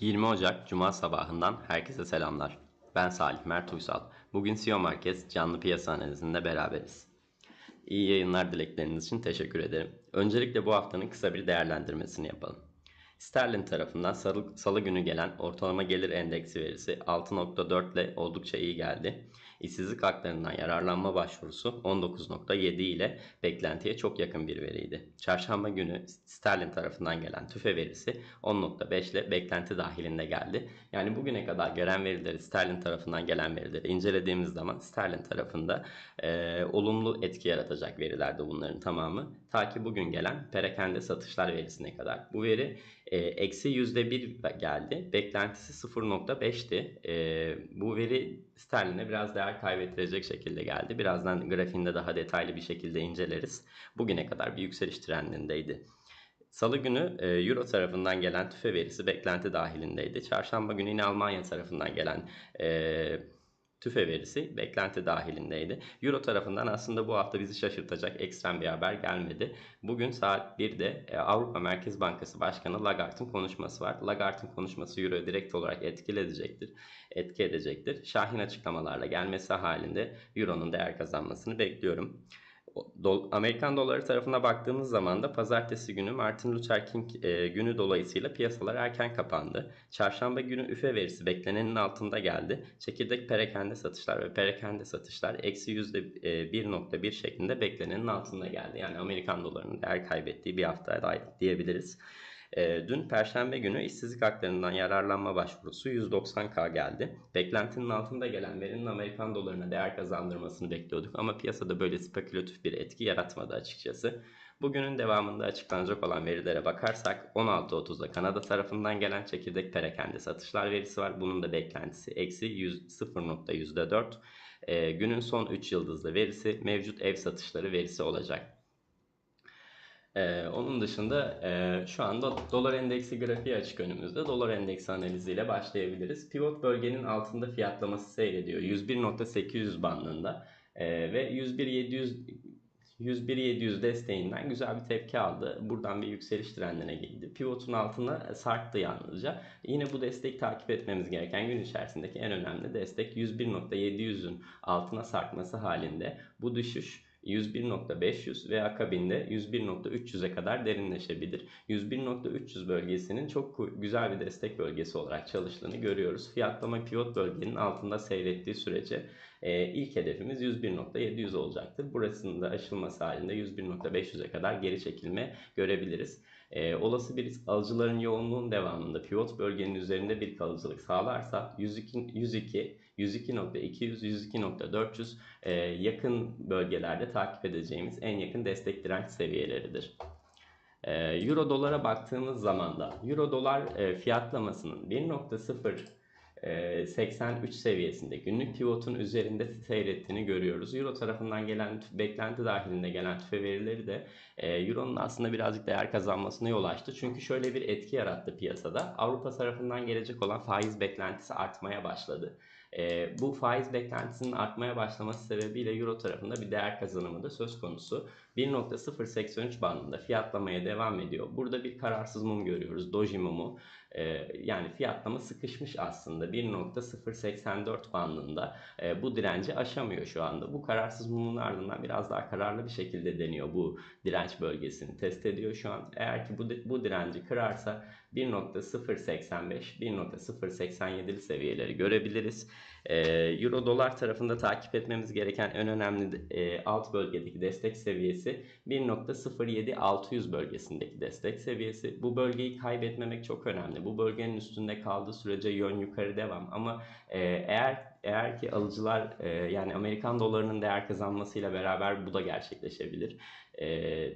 20 Ocak Cuma sabahından herkese selamlar. Ben Salih Mert Uysal. Bugün CEO Markets canlı piyasa analizinde beraberiz. İyi yayınlar dilekleriniz için teşekkür ederim. Öncelikle bu haftanın kısa bir değerlendirmesini yapalım. Sterlin tarafından salı, salı günü gelen ortalama gelir endeksi verisi 6.4 ile oldukça iyi geldi. İşsizlik haklarından yararlanma başvurusu 19.7 ile beklentiye çok yakın bir veriydi. Çarşamba günü Sterlin tarafından gelen tüfe verisi 10.5 ile beklenti dahilinde geldi. Yani bugüne kadar gelen verileri Sterlin tarafından gelen verileri incelediğimiz zaman Sterlin tarafında e, olumlu etki yaratacak verilerdi bunların tamamı. Ta ki bugün gelen perakende satışlar verisine kadar. Bu veri e, eksi %1 geldi. Beklentisi 0.5'ti. E, bu veri sterline biraz değer kaybettirecek şekilde geldi. Birazdan grafiğinde daha detaylı bir şekilde inceleriz. Bugüne kadar bir yükseliş trendindeydi. Salı günü e, Euro tarafından gelen tüfe verisi beklenti dahilindeydi. Çarşamba günü yine Almanya tarafından gelen e, tüfe verisi beklenti dahilindeydi. Euro tarafından aslında bu hafta bizi şaşırtacak ekstrem bir haber gelmedi. Bugün saat 1'de e, Avrupa Merkez Bankası Başkanı Lagarde'ın konuşması var. Lagarde'ın konuşması Euro'yu direkt olarak etkili edecektir. Etki edecektir. Şahin açıklamalarla gelmesi halinde Euro'nun değer kazanmasını bekliyorum. Amerikan doları tarafına baktığımız zaman da pazartesi günü Martin Luther King e, günü dolayısıyla piyasalar erken kapandı. Çarşamba günü üfe verisi beklenenin altında geldi. Çekirdek perakende satışlar ve perakende satışlar eksi %1.1 e, şeklinde beklenenin altında geldi. Yani Amerikan dolarının değer kaybettiği bir hafta diyebiliriz. E, dün Perşembe günü işsizlik haklarından yararlanma başvurusu 190K geldi. Beklentinin altında gelen verinin Amerikan dolarına değer kazandırmasını bekliyorduk ama piyasada böyle spekülatif bir etki yaratmadı açıkçası. Bugünün devamında açıklanacak olan verilere bakarsak 16.30'da Kanada tarafından gelen çekirdek perakende satışlar verisi var. Bunun da beklentisi eksi 0.4. E, günün son 3 yıldızlı verisi mevcut ev satışları verisi olacak. Ee, onun dışında e, şu anda dolar endeksi grafiği açık önümüzde. Dolar endeksi analiziyle başlayabiliriz. Pivot bölgenin altında fiyatlaması seyrediyor. 101.800 bandında e, ve 101.700 101.700 desteğinden güzel bir tepki aldı. Buradan bir yükseliş trendine girdi. Pivotun altına sarktı yalnızca. Yine bu destek takip etmemiz gereken gün içerisindeki en önemli destek 101.700'ün altına sarkması halinde bu düşüş 101.500 ve akabinde 101.300'e kadar derinleşebilir. 101.300 bölgesinin çok güzel bir destek bölgesi olarak çalıştığını görüyoruz. Fiyatlama pivot bölgenin altında seyrettiği sürece e, ilk hedefimiz 101.700 olacaktır. Burasının da aşılması halinde 101.500'e kadar geri çekilme görebiliriz. E, olası bir alıcıların yoğunluğun devamında pivot bölgenin üzerinde bir kalıcılık sağlarsa 102, 102 102.200, 102.400 e, yakın bölgelerde takip edeceğimiz en yakın destek direnç seviyeleridir. E, Euro dolara baktığımız zaman da Euro dolar e, fiyatlamasının 1.0 83 seviyesinde günlük pivotun üzerinde seyrettiğini görüyoruz. Euro tarafından gelen beklenti dahilinde gelen tüfe verileri de Euro'nun aslında birazcık değer kazanmasına yol açtı. Çünkü şöyle bir etki yarattı piyasada. Avrupa tarafından gelecek olan faiz beklentisi artmaya başladı. E, bu faiz beklentisinin artmaya başlaması sebebiyle Euro tarafında bir değer kazanımı da söz konusu. 1.083 bandında fiyatlamaya devam ediyor. Burada bir kararsız mum görüyoruz. Doji mumu. Yani fiyatlama sıkışmış aslında. 1.084 bandında bu direnci aşamıyor şu anda. Bu kararsız mumun ardından biraz daha kararlı bir şekilde deniyor bu direnç bölgesini test ediyor şu an. Eğer ki bu, bu direnci kırarsa 1.085, 1.087'li seviyeleri görebiliriz. Ee, Euro dolar tarafında takip etmemiz gereken en önemli e, alt bölgedeki destek seviyesi 1.07600 bölgesindeki destek seviyesi. Bu bölgeyi kaybetmemek çok önemli. Bu bölgenin üstünde kaldığı sürece yön yukarı devam. Ama e, eğer eğer ki alıcılar e, yani Amerikan dolarının değer kazanmasıyla beraber bu da gerçekleşebilir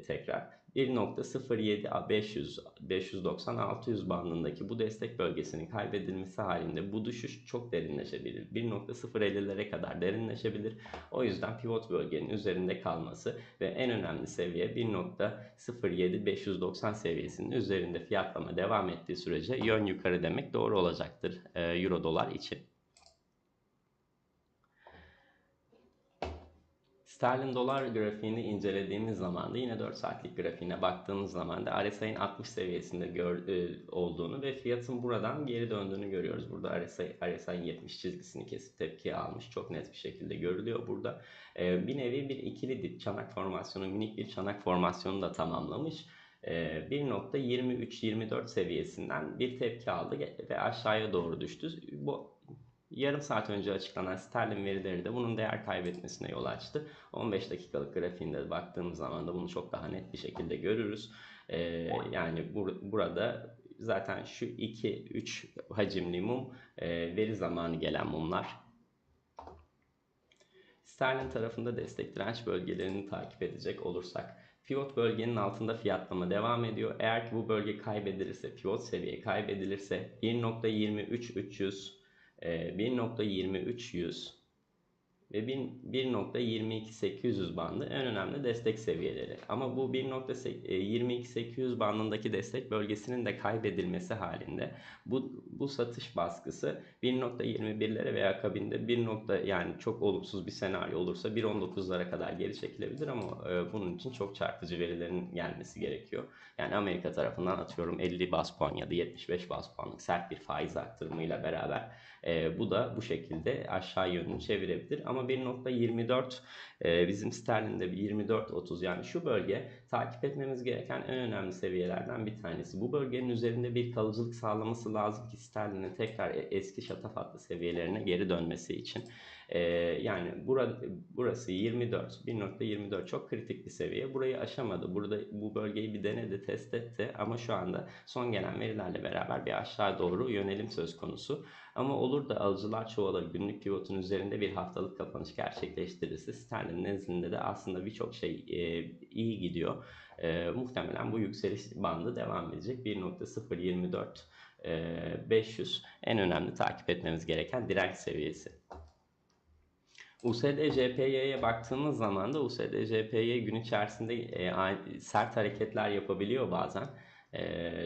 tekrar. 1.07 500 590 600 bandındaki bu destek bölgesinin kaybedilmesi halinde bu düşüş çok derinleşebilir. 1.050'lere kadar derinleşebilir. O yüzden pivot bölgenin üzerinde kalması ve en önemli seviye 1.07 590 seviyesinin üzerinde fiyatlama devam ettiği sürece yön yukarı demek doğru olacaktır e, Euro dolar için. Sterlin dolar grafiğini incelediğimiz zaman da yine 4 saatlik grafiğine baktığımız zaman da RSI'nin 60 seviyesinde gör, e, olduğunu ve fiyatın buradan geri döndüğünü görüyoruz. Burada RSI, RSI'nin 70 çizgisini kesip tepki almış. Çok net bir şekilde görülüyor burada. E, bir nevi bir ikili dip çanak formasyonu, minik bir çanak formasyonu da tamamlamış. 1.23-24 e, seviyesinden bir tepki aldı ve aşağıya doğru düştü. Bu yarım saat önce açıklanan sterlin verileri de bunun değer kaybetmesine yol açtı. 15 dakikalık grafiğinde baktığımız zaman da bunu çok daha net bir şekilde görürüz. Ee, yani bur burada zaten şu 2-3 hacimli mum e, veri zamanı gelen mumlar. Sterlin tarafında destek direnç bölgelerini takip edecek olursak pivot bölgenin altında fiyatlama devam ediyor. Eğer ki bu bölge kaybedilirse, pivot seviye kaybedilirse 1.23300 1.23100 ve 1.22800 bandı en önemli destek seviyeleri. Ama bu 1.22800 bandındaki destek bölgesinin de kaybedilmesi halinde bu, bu satış baskısı 1.21'lere veya akabinde 1. yani çok olumsuz bir senaryo olursa 1.19'lara kadar geri çekilebilir ama e, bunun için çok çarpıcı verilerin gelmesi gerekiyor. Yani Amerika tarafından atıyorum 50 bas puan ya da 75 bas puanlık sert bir faiz arttırımıyla beraber e, bu da bu şekilde aşağı yönünü çevirebilir. Ama 1.24 e, bizim sterlinde 24.30 yani şu bölge takip etmemiz gereken en önemli seviyelerden bir tanesi. Bu bölgenin üzerinde bir kalıcılık sağlaması lazım ki sterlinin tekrar eski şatafatlı seviyelerine geri dönmesi için. Ee, yani bura, burası 24, 1.24 çok kritik bir seviye. Burayı aşamadı. Burada bu bölgeyi bir denedi, test etti ama şu anda son gelen verilerle beraber bir aşağı doğru yönelim söz konusu. Ama olur da alıcılar çoğalır günlük pivotun üzerinde bir haftalık kapanış gerçekleştirirse sterlin nezdinde de aslında birçok şey e, iyi gidiyor. E, muhtemelen bu yükseliş bandı devam edecek. 1.024 e, 500 en önemli takip etmemiz gereken direnç seviyesi. USD JPY'ye baktığımız zaman da USD JPY gün içerisinde e, sert hareketler yapabiliyor bazen. E,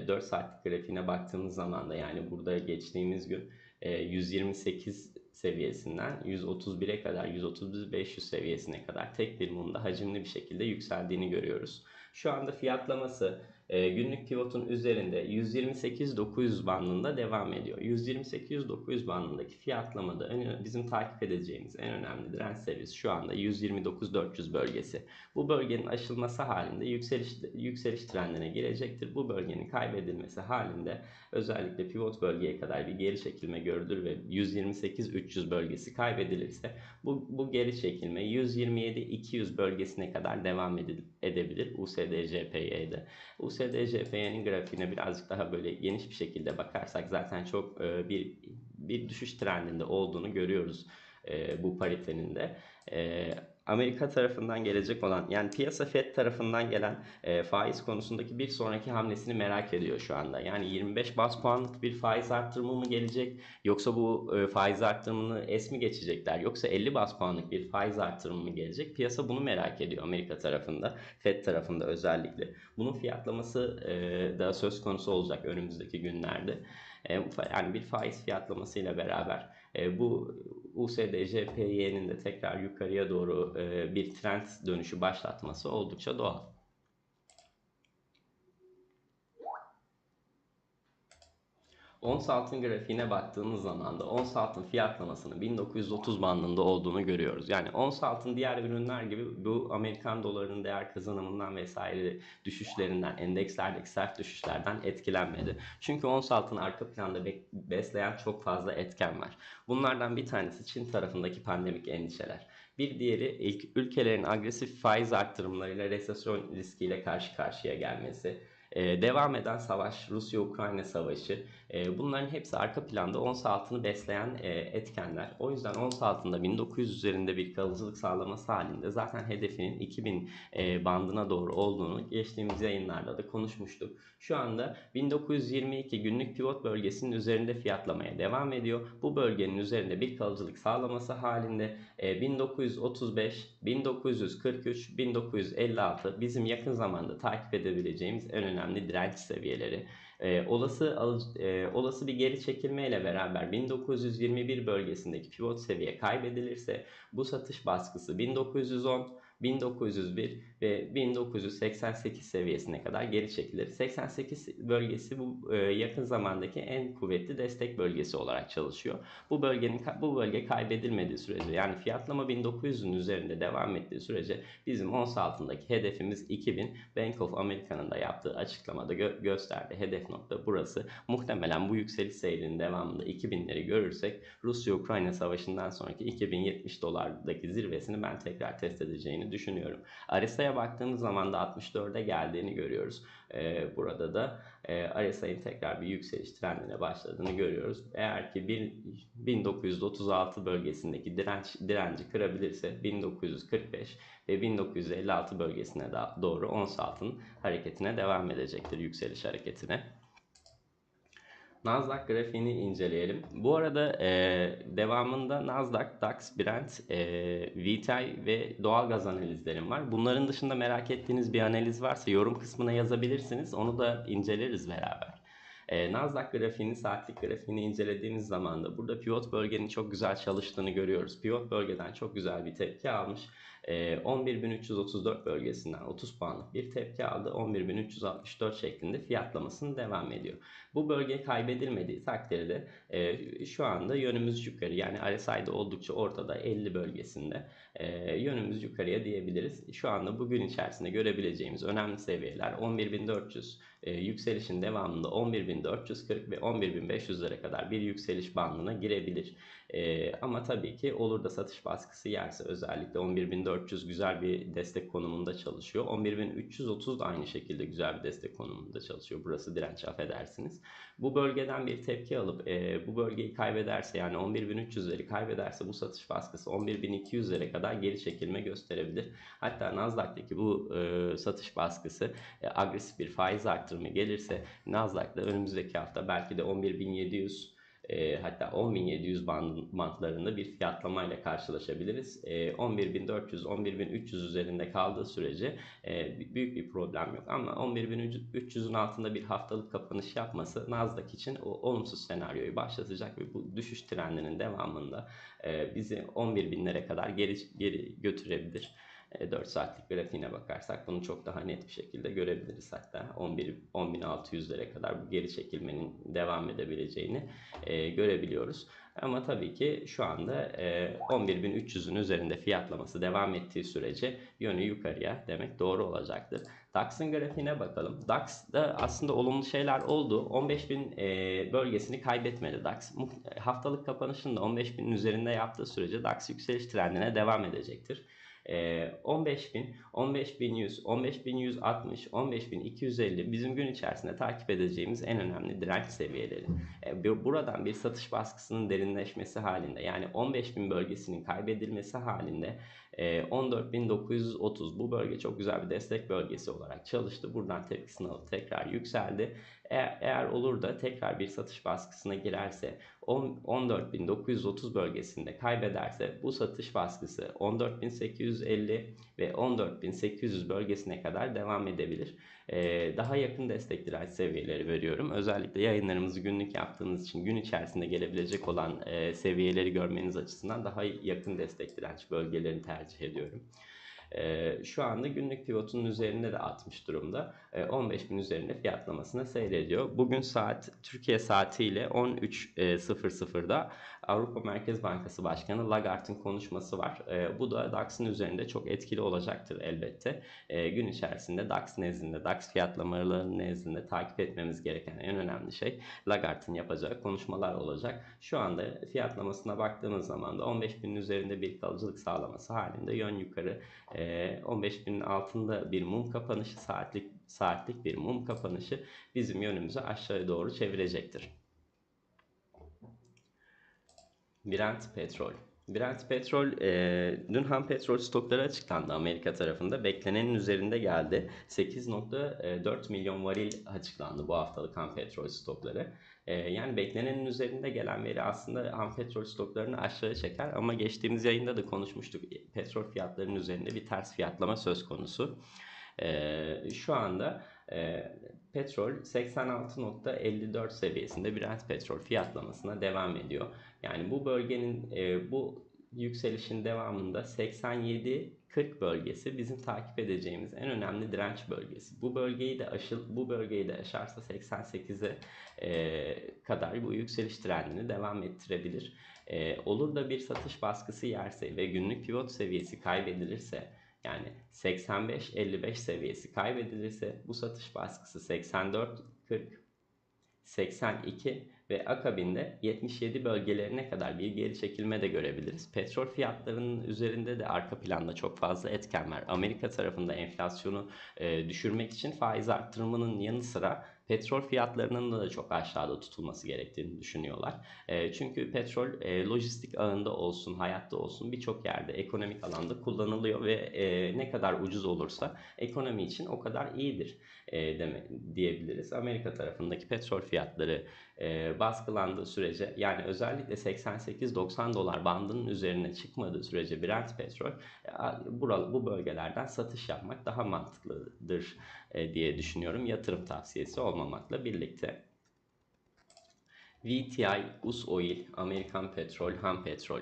4 saatlik grafiğine baktığımız zaman da yani burada geçtiğimiz gün e, 128 seviyesinden 131'e kadar 131-500 seviyesine kadar tek bir mumda hacimli bir şekilde yükseldiğini görüyoruz. Şu anda fiyatlaması e, günlük pivotun üzerinde 128-900 bandında devam ediyor. 128-900 bandındaki fiyatlamada bizim takip edeceğimiz en önemli direnç seviyesi şu anda 129-400 bölgesi. Bu bölgenin aşılması halinde yükseliş, yükseliş trendine girecektir. Bu bölgenin kaybedilmesi halinde özellikle pivot bölgeye kadar bir geri çekilme görülür ve 128-300 bölgesi kaybedilirse bu, bu geri çekilme 127-200 bölgesine kadar devam edebilir USD-JPY'de. USD-JPY'nin grafiğine birazcık daha böyle geniş bir şekilde bakarsak zaten çok e, bir bir düşüş trendinde olduğunu görüyoruz e, bu paritenin de. E, Amerika tarafından gelecek olan yani piyasa FED tarafından gelen e, faiz konusundaki bir sonraki hamlesini merak ediyor şu anda. Yani 25 bas puanlık bir faiz arttırımı mı gelecek yoksa bu e, faiz arttırımını es mi geçecekler yoksa 50 bas puanlık bir faiz arttırımı mı gelecek? Piyasa bunu merak ediyor Amerika tarafında, FED tarafında özellikle. Bunun fiyatlaması e, da söz konusu olacak önümüzdeki günlerde. E, yani bir faiz fiyatlamasıyla beraber e, bu USD-JPY'nin de tekrar yukarıya doğru bir trend dönüşü başlatması oldukça doğal. Ons altın grafiğine baktığımız zaman da ons altın fiyatlamasının 1930 bandında olduğunu görüyoruz. Yani ons altın diğer ürünler gibi bu Amerikan dolarının değer kazanımından vesaire düşüşlerinden, endekslerdeki sert düşüşlerden etkilenmedi. Çünkü ons altın arka planda besleyen çok fazla etken var. Bunlardan bir tanesi Çin tarafındaki pandemik endişeler. Bir diğeri ilk ülkelerin agresif faiz arttırımlarıyla resesyon riskiyle karşı karşıya gelmesi. Ee, devam eden savaş, Rusya-Ukrayna savaşı e, bunların hepsi arka planda ons altını besleyen e, etkenler. O yüzden ons altında 1900 üzerinde bir kalıcılık sağlaması halinde zaten hedefinin 2000 e, bandına doğru olduğunu geçtiğimiz yayınlarda da konuşmuştuk. Şu anda 1922 günlük pivot bölgesinin üzerinde fiyatlamaya devam ediyor. Bu bölgenin üzerinde bir kalıcılık sağlaması halinde 1935, 1943, 1956 bizim yakın zamanda takip edebileceğimiz en önemli direnç seviyeleri. E, olası e, olası bir geri çekilme ile beraber 1921 bölgesindeki pivot seviye kaybedilirse bu satış baskısı 1910 1901 ve 1988 seviyesine kadar geri çekilir. 88 bölgesi bu e, yakın zamandaki en kuvvetli destek bölgesi olarak çalışıyor. Bu bölgenin bu bölge kaybedilmediği sürece yani fiyatlama 1900'ün üzerinde devam ettiği sürece bizim ons altındaki hedefimiz 2000. Bank of America'nın da yaptığı açıklamada gö- gösterdi. Hedef nokta burası. Muhtemelen bu yükseliş seyrinin devamında 2000'leri görürsek Rusya-Ukrayna savaşından sonraki 2070 dolardaki zirvesini ben tekrar test edeceğini düşünüyorum. RSI'ye baktığımız zaman da 64'e geldiğini görüyoruz. Ee, burada da e, RSI'nin tekrar bir yükseliş trendine başladığını görüyoruz. Eğer ki bir 1936 bölgesindeki direnç direnci kırabilirse 1945 ve 1956 bölgesine doğru ons altın hareketine devam edecektir yükseliş hareketine. Nasdaq grafiğini inceleyelim. Bu arada e, devamında Nasdaq, DAX, Brent, e, VTI ve doğalgaz analizlerim var. Bunların dışında merak ettiğiniz bir analiz varsa yorum kısmına yazabilirsiniz. Onu da inceleriz beraber. E, Nasdaq grafiğini, saatlik grafiğini incelediğimiz zaman da burada pivot bölgenin çok güzel çalıştığını görüyoruz. Pivot bölgeden çok güzel bir tepki almış. 11.334 bölgesinden 30 puanlık bir tepki aldı. 11.364 şeklinde fiyatlamasını devam ediyor. Bu bölge kaybedilmediği takdirde e, şu anda yönümüz yukarı yani RSI'de oldukça ortada 50 bölgesinde e, yönümüz yukarıya diyebiliriz. Şu anda bugün içerisinde görebileceğimiz önemli seviyeler 11.400 e, yükselişin devamında 11.440 ve 11.500'lere kadar bir yükseliş bandına girebilir. Ama tabii ki olur da satış baskısı yerse özellikle 11.400 güzel bir destek konumunda çalışıyor. 11.330 da aynı şekilde güzel bir destek konumunda çalışıyor. Burası direnç affedersiniz. Bu bölgeden bir tepki alıp e, bu bölgeyi kaybederse yani 11.300'leri kaybederse bu satış baskısı 11.200'lere kadar geri çekilme gösterebilir. Hatta Nasdaq'taki bu e, satış baskısı e, agresif bir faiz arttırımı gelirse Nasdaq'ta önümüzdeki hafta belki de 11.700 e, hatta 10.700 band, bantlarında bir fiyatlamayla karşılaşabiliriz. E, 11.400, 11.300 üzerinde kaldığı sürece e, büyük bir problem yok. Ama 11.300'ün altında bir haftalık kapanış yapması Nasdaq için o olumsuz senaryoyu başlatacak ve bu düşüş trendinin devamında e, bizi 11.000'lere kadar geri, geri götürebilir. 4 e, saatlik grafiğine bakarsak bunu çok daha net bir şekilde görebiliriz. Hatta 11 10.600'lere kadar bu geri çekilmenin devam edebileceğini e, görebiliyoruz. Ama tabii ki şu anda e, 11.300'ün üzerinde fiyatlaması devam ettiği sürece yönü yukarıya demek doğru olacaktır. DAX'ın grafiğine bakalım. DAX'da aslında olumlu şeyler oldu. 15.000 e, bölgesini kaybetmedi DAX. Haftalık kapanışında 15.000'in üzerinde yaptığı sürece DAX yükseliş trendine devam edecektir. 15.000, 15.100, 15.160, 15.250 bizim gün içerisinde takip edeceğimiz en önemli direnç seviyeleri. Buradan bir satış baskısının derinleşmesi halinde yani 15.000 bölgesinin kaybedilmesi halinde 14.930 e, bu bölge çok güzel bir destek bölgesi olarak çalıştı. Buradan tepkisini alıp tekrar yükseldi. Eğer, eğer olur da tekrar bir satış baskısına girerse 14.930 bölgesinde kaybederse bu satış baskısı 14.850 ve 14.800 bölgesine kadar devam edebilir. Ee, daha yakın destek direnç seviyeleri veriyorum. Özellikle yayınlarımızı günlük yaptığınız için gün içerisinde gelebilecek olan e, seviyeleri görmeniz açısından daha yakın destek direnç bölgelerini tercih ediyorum. E, şu anda günlük pivotunun üzerinde de atmış durumda. E, 15 bin üzerinde fiyatlamasına seyrediyor. Bugün saat Türkiye saatiyle 13.00'da Avrupa Merkez Bankası Başkanı Lagarde'ın konuşması var. E, bu da DAX'ın üzerinde çok etkili olacaktır elbette. E, gün içerisinde DAX nezdinde, DAX fiyatlamalarının nezdinde takip etmemiz gereken en önemli şey Lagarde'ın yapacağı konuşmalar olacak. Şu anda fiyatlamasına baktığımız zaman da 15 binin üzerinde bir kalıcılık sağlaması halinde yön yukarı e, 15 binin altında bir mum kapanışı saatlik saatlik bir mum kapanışı bizim yönümüzü aşağıya doğru çevirecektir. Brent petrol. Brent petrol, e, dün ham petrol stokları açıklandı Amerika tarafında. Beklenenin üzerinde geldi. 8.4 milyon varil açıklandı bu haftalık ham petrol stokları. E, yani beklenenin üzerinde gelen veri aslında ham petrol stoklarını aşağı çeker. Ama geçtiğimiz yayında da konuşmuştuk. Petrol fiyatlarının üzerinde bir ters fiyatlama söz konusu. E, şu anda e, petrol 86.54 seviyesinde Brent petrol fiyatlamasına devam ediyor. Yani bu bölgenin e, bu yükselişin devamında 87 40 bölgesi bizim takip edeceğimiz en önemli direnç bölgesi. Bu bölgeyi de aşıl bu bölgeyi de aşarsa 88'e e, kadar bu yükseliş trendini devam ettirebilir. E, olur da bir satış baskısı yerse ve günlük pivot seviyesi kaybedilirse yani 85-55 seviyesi kaybedilirse bu satış baskısı 84-40 82 ve akabinde 77 bölgelerine kadar bir geri çekilme de görebiliriz. Petrol fiyatlarının üzerinde de arka planda çok fazla etken var. Amerika tarafında enflasyonu e, düşürmek için faiz arttırımının yanı sıra petrol fiyatlarının da çok aşağıda tutulması gerektiğini düşünüyorlar. E, çünkü petrol e, lojistik ağında olsun, hayatta olsun birçok yerde ekonomik alanda kullanılıyor ve e, ne kadar ucuz olursa ekonomi için o kadar iyidir e, deme, diyebiliriz. Amerika tarafındaki petrol fiyatları e, baskılandığı sürece yani özellikle 88-90 dolar bandının üzerine çıkmadığı sürece Brent petrol e, buralı, bu bölgelerden satış yapmak daha mantıklıdır e, diye düşünüyorum. Yatırım tavsiyesi olmamakla birlikte. VTI, US Oil, Amerikan Petrol, Ham Petrol.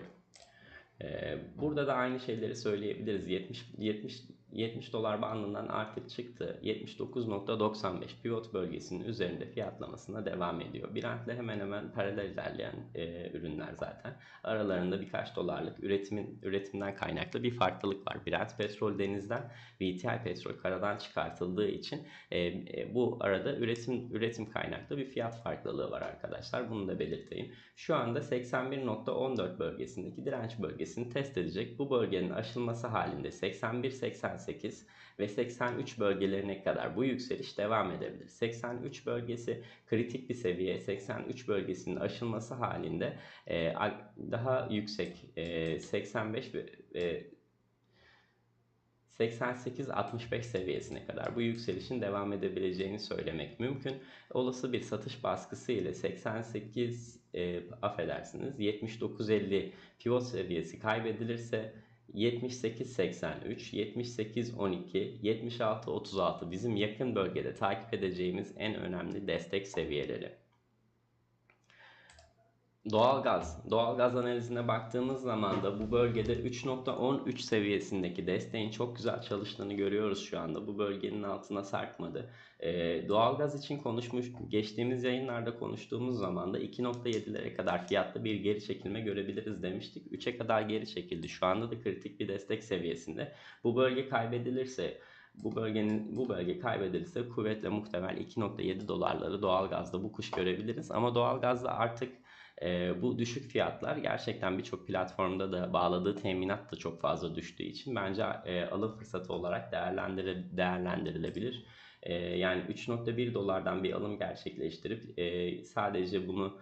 E, burada da aynı şeyleri söyleyebiliriz. 70, 70 70 dolar bandından artık çıktı. 79.95 pivot bölgesinin üzerinde fiyatlamasına devam ediyor. Brent'le hemen hemen paralel ilerleyen e, ürünler zaten. Aralarında birkaç dolarlık üretimin üretimden kaynaklı bir farklılık var. Brent petrol denizden, VTI petrol karadan çıkartıldığı için e, e, bu arada üretim üretim kaynaklı bir fiyat farklılığı var arkadaşlar. Bunu da belirteyim. Şu anda 81.14 bölgesindeki direnç bölgesini test edecek. Bu bölgenin aşılması halinde 81 88 88 ve 83 bölgelerine kadar bu yükseliş devam edebilir. 83 bölgesi kritik bir seviye. 83 bölgesinin aşılması halinde e, daha yüksek e, 85 ve e, 88-65 seviyesine kadar bu yükselişin devam edebileceğini söylemek mümkün. Olası bir satış baskısı ile 88 e, affedersiniz 79-50 pivot seviyesi kaybedilirse 78-83, 78-12, 76-36 bizim yakın bölgede takip edeceğimiz en önemli destek seviyeleri. Doğalgaz. Doğalgaz analizine baktığımız zaman da bu bölgede 3.13 seviyesindeki desteğin çok güzel çalıştığını görüyoruz şu anda. Bu bölgenin altına sarkmadı. Ee, doğalgaz için konuşmuş, geçtiğimiz yayınlarda konuştuğumuz zaman da 2.7'lere kadar fiyatlı bir geri çekilme görebiliriz demiştik. 3'e kadar geri çekildi. Şu anda da kritik bir destek seviyesinde. Bu bölge kaybedilirse bu bölgenin bu bölge kaybedilirse kuvvetle muhtemel 2.7 dolarları doğalgazda bu kuş görebiliriz. Ama doğalgazda artık e, bu düşük fiyatlar gerçekten birçok platformda da bağladığı teminat da çok fazla düştüğü için bence e, alım fırsatı olarak değerlendir değerlendirilebilir. E, yani 3.1 dolardan bir alım gerçekleştirip e, sadece bunu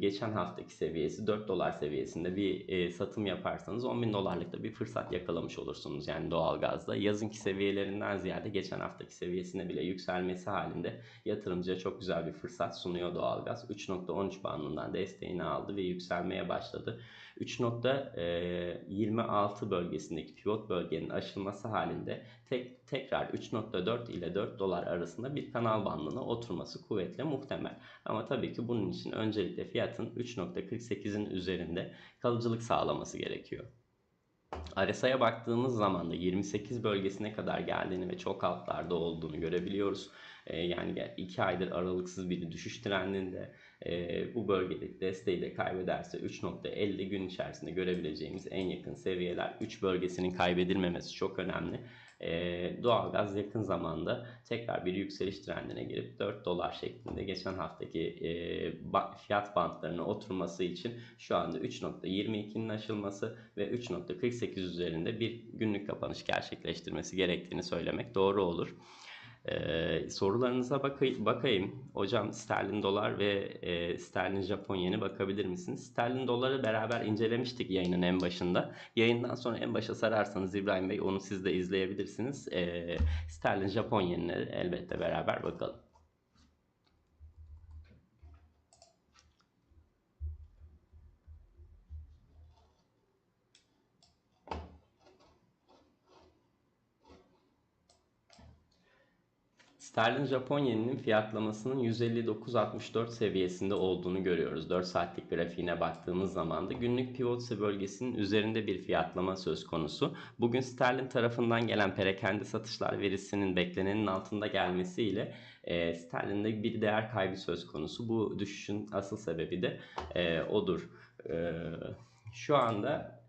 geçen haftaki seviyesi 4 dolar seviyesinde bir e, satım yaparsanız 10 bin dolarlıkta bir fırsat yakalamış olursunuz yani doğalgazda. Yazınki seviyelerinden ziyade geçen haftaki seviyesine bile yükselmesi halinde yatırımcıya çok güzel bir fırsat sunuyor doğalgaz. 3.13 bandından desteğini aldı ve yükselmeye başladı. 3.26 e, bölgesindeki pivot bölgenin aşılması halinde tek, tekrar 3.4 ile 4 dolar arasında bir kanal bandına oturması kuvvetle muhtemel. Ama tabii ki bunun için öncelikle fiyatın 3.48'in üzerinde kalıcılık sağlaması gerekiyor. RSI'ye baktığımız zaman da 28 bölgesine kadar geldiğini ve çok altlarda olduğunu görebiliyoruz. Ee, yani 2 aydır aralıksız bir düşüş trendinde e, bu bölgedeki desteği de kaybederse 3.50 gün içerisinde görebileceğimiz en yakın seviyeler 3 bölgesinin kaybedilmemesi çok önemli. E, doğalgaz yakın zamanda tekrar bir yükseliş trendine girip 4 dolar şeklinde geçen haftaki e, fiyat bantlarına oturması için şu anda 3.22'nin aşılması ve 3.48 üzerinde bir günlük kapanış gerçekleştirmesi gerektiğini söylemek doğru olur. Sorularınıza bakay bakayım. Hocam sterlin dolar ve e, sterlin Japon yeni bakabilir misiniz? Sterlin doları beraber incelemiştik yayının en başında. Yayından sonra en başa sararsanız İbrahim Bey onu siz de izleyebilirsiniz. Ee, sterlin Japon yenine elbette beraber bakalım. Sterlin Japon yeninin fiyatlamasının 159.64 seviyesinde olduğunu görüyoruz. 4 saatlik grafiğine baktığımız zaman da günlük pivot bölgesinin üzerinde bir fiyatlama söz konusu. Bugün sterlin tarafından gelen perakende satışlar verisinin beklenenin altında gelmesiyle e, sterlinde bir değer kaybı söz konusu. Bu düşüşün asıl sebebi de e, odur. E, şu anda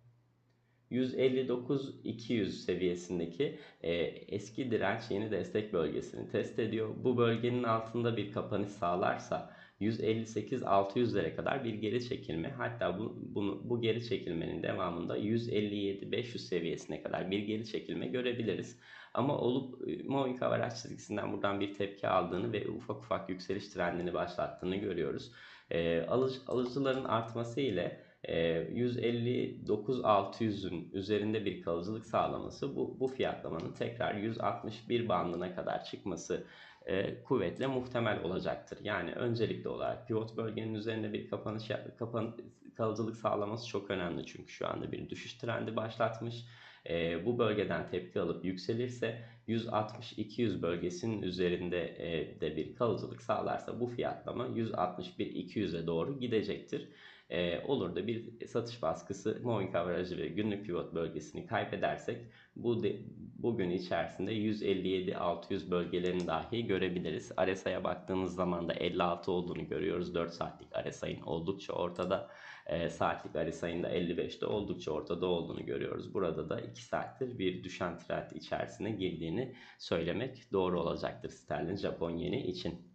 159-200 seviyesindeki e, eski direnç yeni destek bölgesini test ediyor. Bu bölgenin altında bir kapanış sağlarsa 158-600'lere kadar bir geri çekilme hatta bu, bunu, bu geri çekilmenin devamında 157-500 seviyesine kadar bir geri çekilme görebiliriz. Ama olup Moving Average çizgisinden buradan bir tepki aldığını ve ufak ufak yükseliş trendini başlattığını görüyoruz. E, alıcı, alıcıların artması ile 159-600'ün üzerinde bir kalıcılık sağlaması bu, bu fiyatlamanın tekrar 161 bandına kadar çıkması e, kuvvetle muhtemel olacaktır. Yani öncelikli olarak pivot bölgenin üzerinde bir kapanış kapan, kalıcılık sağlaması çok önemli çünkü şu anda bir düşüş trendi başlatmış. E, bu bölgeden tepki alıp yükselirse 160-200 bölgesinin üzerinde e, de bir kalıcılık sağlarsa bu fiyatlama 161-200'e doğru gidecektir e, olur da bir satış baskısı moving average ve günlük pivot bölgesini kaybedersek bu de, bugün içerisinde 157-600 bölgelerini dahi görebiliriz. RSI'ye baktığımız zaman da 56 olduğunu görüyoruz. 4 saatlik RSI'nin oldukça ortada. E, saatlik RSI'nin de 55'te oldukça ortada olduğunu görüyoruz. Burada da 2 saattir bir düşen trend içerisine girdiğini söylemek doğru olacaktır sterlin Japon yeni için.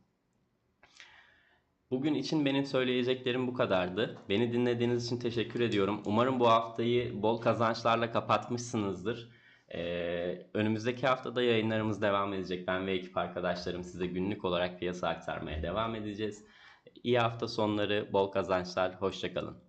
Bugün için benim söyleyeceklerim bu kadardı. Beni dinlediğiniz için teşekkür ediyorum. Umarım bu haftayı bol kazançlarla kapatmışsınızdır. Ee, önümüzdeki haftada yayınlarımız devam edecek. Ben ve ekip arkadaşlarım size günlük olarak piyasa aktarmaya devam edeceğiz. İyi hafta sonları, bol kazançlar, hoşçakalın.